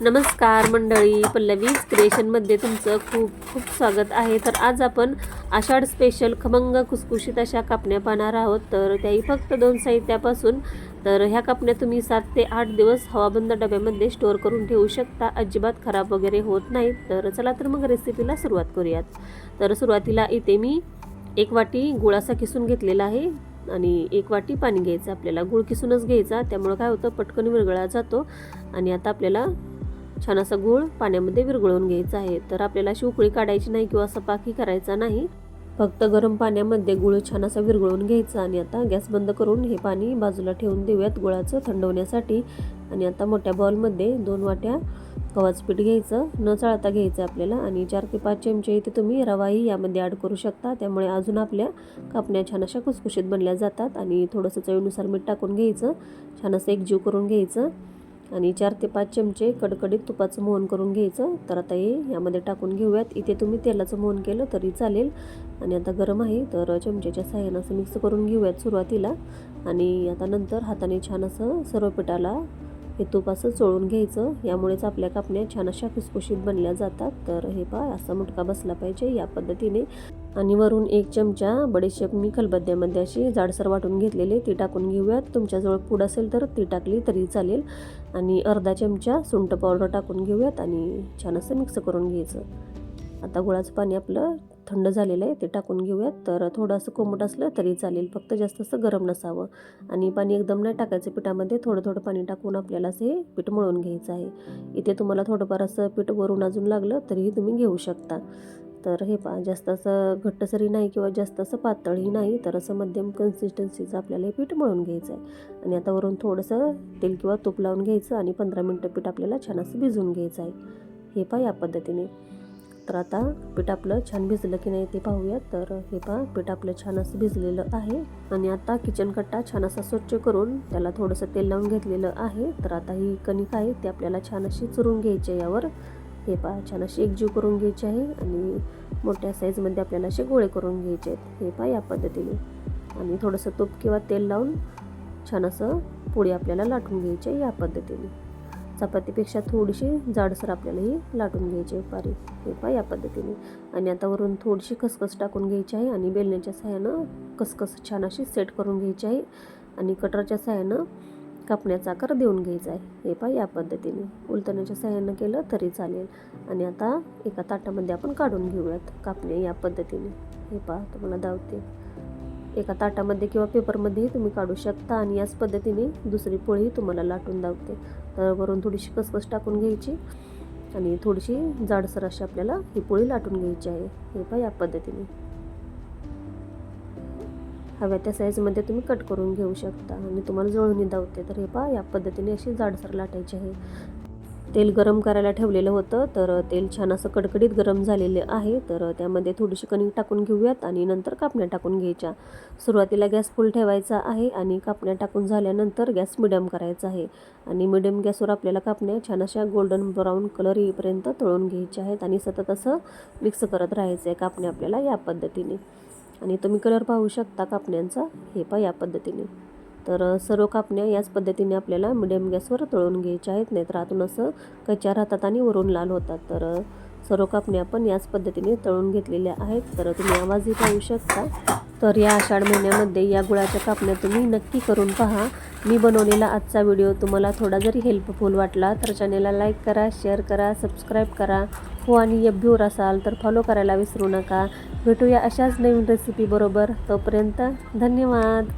नमस्कार मंडळी पल्लवीज क्रिएशनमध्ये तुमचं खूप खूप स्वागत आहे. तर आज आपण आषाढ स्पेशल खमंग खुसखुशीत अशा कापण्या पाहणार आहोत. तर त्याही फक्त दोन साहित्यापासून. तर ह्या कापण्या तुम्ही सात ते आठ दिवस हवाबंद डब्यामध्ये स्टोअर करून ठेवू शकता. अजिबात खराब वगैरे होत नाहीत. तर चला तर मग रेसिपीला सुरुवात करूयात. तर सुरुवातीला इथे मी एक वाटी गुळासा किसून घेतलेला आहे आणि एक वाटी पाणी घ्यायचं. आपल्याला गुळ किसूनच घ्यायचा. त्यामुळं काय होतं? पटकन विरगळा जातो आणि आता आपल्याला छान असा गूळ पाण्यामध्ये विरघळून घ्यायचा आहे. तर आपल्याला अशी उकळी काढायची नाही किंवा सपाकी करायचा नाही. फक्त गरम पाण्यामध्ये गुळ छान असा विरघळवून घ्यायचा आणि आता गॅस बंद करून हे पाणी बाजूला ठेवून देऊयात गुळाचं थंड होण्यासाठी आणि आता मोठ्या बॉलमध्ये दोन वाट्या गव्हाचं पीठ घ्यायचं. न चाळता घ्यायचं आपल्याला आणि चार ते पाच चमचे इथे तुम्ही रवाही यामध्ये ॲड करू शकता. त्यामुळे अजून आपल्या कापण्या छान अशा खुसखुशीत बनल्या जातात आणि थोडंसं चवीनुसार मीठ टाकून घ्यायचं. छान असं एकजीव करून घ्यायचं. आणि चार ते पाच चमचे कडकडीत तुपाचं मोहन करून घ्यायचं. तर आता हे यामध्ये टाकून घेऊयात. इथे तुम्ही तेलाचं मोहन केलं तरी चालेल. आणि आता गरम आहे तर चमच्याच्या सहाय्यानं असं मिक्स करून घेऊयात सुरुवातीला. आणि आता नंतर हाताने छान असं सर्व पिठाला हे तूप असं चोळून घ्यायचं. यामुळेच आपल्या कापण्या छान अशा खुसखुशीत बनल्या जातात. तर हे पहा असा मुटका बसला पाहिजे या पद्धतीने. आणि वरून एक चमचा बडीशेप मी खलबद्द्यामध्ये अशी जाडसर वाटून घेतलेली ती टाकून घेऊयात. तुमच्याजवळ पूड असेल तर ती टाकली तरी चालेल. आणि अर्धा चमचा सुंठ पावडर टाकून घेऊयात आणि छान असं मिक्स करून घ्यायचं. आता गुळाचं पाणी आपलं थंड झालेलं आहे ते टाकून घेऊयात. तर थोडंसं कोमट असलं तरी चालेल फक्त जास्त असं गरम नसावं. आणि पाणी एकदम नाही टाकायचं पिठामध्ये थोडं थोडं पाणी टाकून आपल्याला असं हे पीठ मळून घ्यायचं आहे. इथे तुम्हाला थोडंफार असं पीठ वरून अजून लागलं तरीही तुम्ही घेऊ शकता. तर हे पहा जास्त असं घट्टसरी नाही किंवा जास्त असं पातळही नाही तर असं मध्यम कन्सिस्टन्सीचं आपल्याला हे पीठ मळून घ्यायचं आहे. आणि आता वरून थोडंसं तेल किंवा तूप लावून घ्यायचं आणि पंधरा मिनटं पीठ आपल्याला छान असं भिजवून घ्यायचं आहे. हे पहा या पद्धतीने. तर आता पीठ आपलं छान भिजलं की नाही ते पाहूयात. तर हे पहा पीठ आपलं छान असं भिजलेलं आहे. आणि आता किचन कट्टा छान असा स्वच्छ करून त्याला थोडंसं तेल लावून घेतलेलं आहे. तर आता ही कणिक आहे ती आपल्याला छान अशी चुरून घ्यायची आहे यावर. हे पहा छान अशी एकजीव करून घ्यायची आहे आणि मोठ्या साईजमध्ये आपल्याला असे गोळे करून घ्यायचे आहेत. हे पहा या पद्धतीने. आणि थोडंसं तूप किंवा तेल लावून छान असं पोळी आपल्याला लाटून घ्यायची आहे या पद्धतीने. चपातीपेक्षा थोडीशी जाडसर आपल्याला ही लाटून घ्यायची आहे पारी. हे पहा या पद्धतीने. आणि आता वरून थोडीशी खसखस टाकून घ्यायची आहे आणि बेलण्याच्या सहाय्यानं खसखस छान अशी सेट करून घ्यायची आहे. आणि कटरच्या सहाय्यानं कापण्याचा आकार देऊन घ्यायचा आहे. हे पहा या पद्धतीने. उलटण्याच्या सहाय्यानं केलं तरी चालेल. आणि आता एका ताटामध्ये आपण काढून घेऊयात कापणे या पद्धतीने. हे पहा तुम्हाला दावते. एका ताटामध्ये किंवा पेपरमध्येही तुम्ही काढू शकता आणि याच पद्धतीने दुसरी पोळी तुम्हाला लाटून दावते तर वरून थोडीशी कसकस टाकून घ्यायची आणि थोडीशी जाडसर अशी आपल्याला ही पोळी लाटून घ्यायची आहे. हे पहा या पद्धतीने. हव्या त्या साईजमध्ये तुम्ही कट करून घेऊ शकता आणि तुम्हाला जळून दावते. तर हे पहा या पद्धतीने अशी जाडसर लाटायची आहे. तेल गरम करायला ठेवलेलं होतं तर तेल छान असं कडकडीत गरम झालेले आहे. तर त्यामध्ये थोडीशी कणिक टाकून घेऊयात आणि नंतर कापण्या टाकून घ्यायच्या. सुरुवातीला गॅस फुल ठेवायचा आहे आणि कापण्या टाकून झाल्यानंतर गॅस मिडियम करायचा आहे. आणि मिडियम गॅसवर आपल्याला कापण्या छान अशा गोल्डन ब्राऊन कलर येईपर्यंत तळून घ्यायच्या आहेत आणि सतत असं मिक्स करत राहायचं आहे कापण्या आपल्याला या पद्धतीने. आणि तुम्ही कलर पाहू शकता कापण्यांचा. हे पा या पद्धतीने. तर सर्व कापण्या याच पद्धतीने आपल्याला मिडियम गॅसवर तळून घ्यायच्या आहेत नाहीतर आतून असं कच्च्या राहतात आणि वरून लाल होतात. तर सर्व कापण्या आपण याच पद्धतीने तळून घेतलेल्या आहेत. तर तुम्ही आवाजही पाहू शकता. तर या आषाढ महिन्यामध्ये या गुळाच्या कापण्या तुम्ही नक्की करून पहा. मी बनवलेला आजचा व्हिडिओ तुम्हाला थोडा जरी हेल्पफुल वाटला तर चॅनेलला लाईक करा शेअर करा सबस्क्राईब करा. हो आणि यभ्यूर असाल तर फॉलो करायला विसरू नका. भेटूया अशाच नवीन रेसिपीबरोबर तोपर्यंत धन्यवाद.